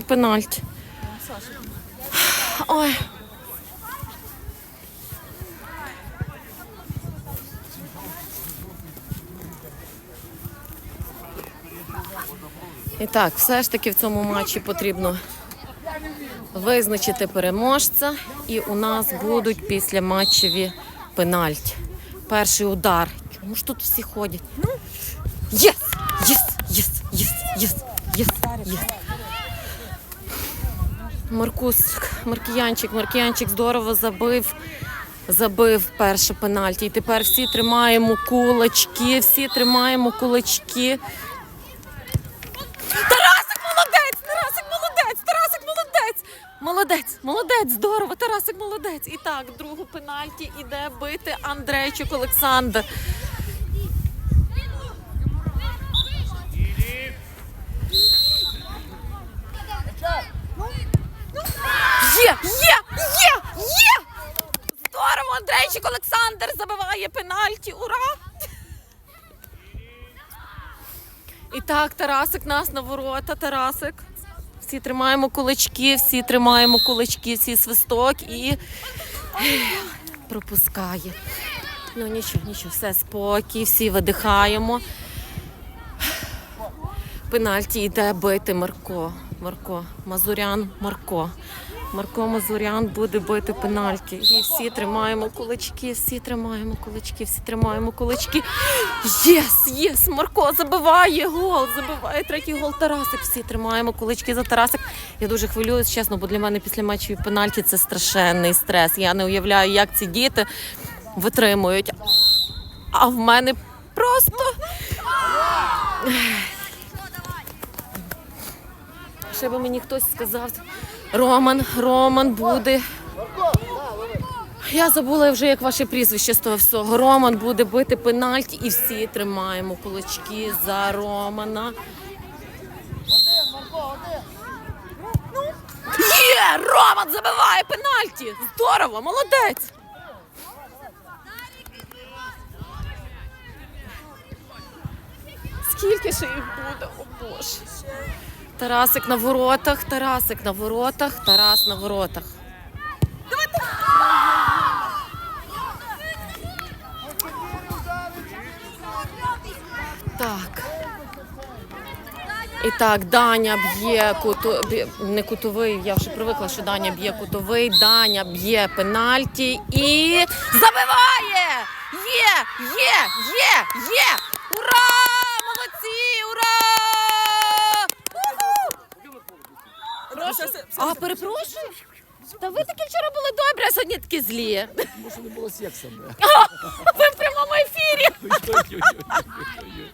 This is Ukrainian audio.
перший пенальті. Ой. І так, все ж таки в цьому матчі потрібно визначити переможця, і у нас будуть після матчеві пенальті. Перший удар. Чому ж тут всі ходять? Єс! Єс! Єс! Єс! Єс! Єс! Єс! Маркус, Маркіянчик, Маркіянчик здорово забив. Забив перше пенальті. І тепер всі тримаємо кулачки, всі тримаємо кулачки. Тарасик молодець! Тарасик молодець! Тарасик молодець! Молодець, молодець, здорово, Тарасик молодець. І так, другу пенальті іде бити Андрейчук Олександр. Є, є, є, є! Здорово, Андрейчик Олександр забиває пенальті. Ура! І так, Тарасик нас на ворота, Тарасик. Всі тримаємо кулачки, всі тримаємо кулачки, всі свисток і пропускає. Ну нічого, нічого, все спокій, всі видихаємо. Пенальті йде бити Марко. Марко, Мазурян, Марко. Марко Мазурян буде бити пенальті. І всі тримаємо кулачки, всі тримаємо кулачки, всі тримаємо кулачки. Єс, єс! Марко забиває гол, забиває третій гол Тарасик. Всі тримаємо кулачки за Тарасик. Я дуже хвилююсь, чесно, бо для мене після матчів пенальті це страшенний стрес. Я не уявляю, як ці діти витримують. А в мене просто. Ще би мені хтось сказав. Роман, Роман буде. Я забула вже, як ваше прізвище з того всього. Роман буде бити пенальті і всі тримаємо кулачки за Романа. Є! Роман забиває пенальті! Здорово, молодець! Скільки ще їх буде? О Боже. Тарасик на воротах, Тарасик на воротах, Тарас на воротах. Так. І так, Даня б'є куту... не кутовий, я вже привикла, що Даня б'є кутовий, Даня б'є пенальті і забиває! Є! Є! Є! Є! Ура! перепрошую. А, перепрошую. Та ви такі вчора були добре, а сьогодні такі злі. Може, не було сексу. Ви в прямому ефірі. Ой-ой-ой-ой-ой-ой.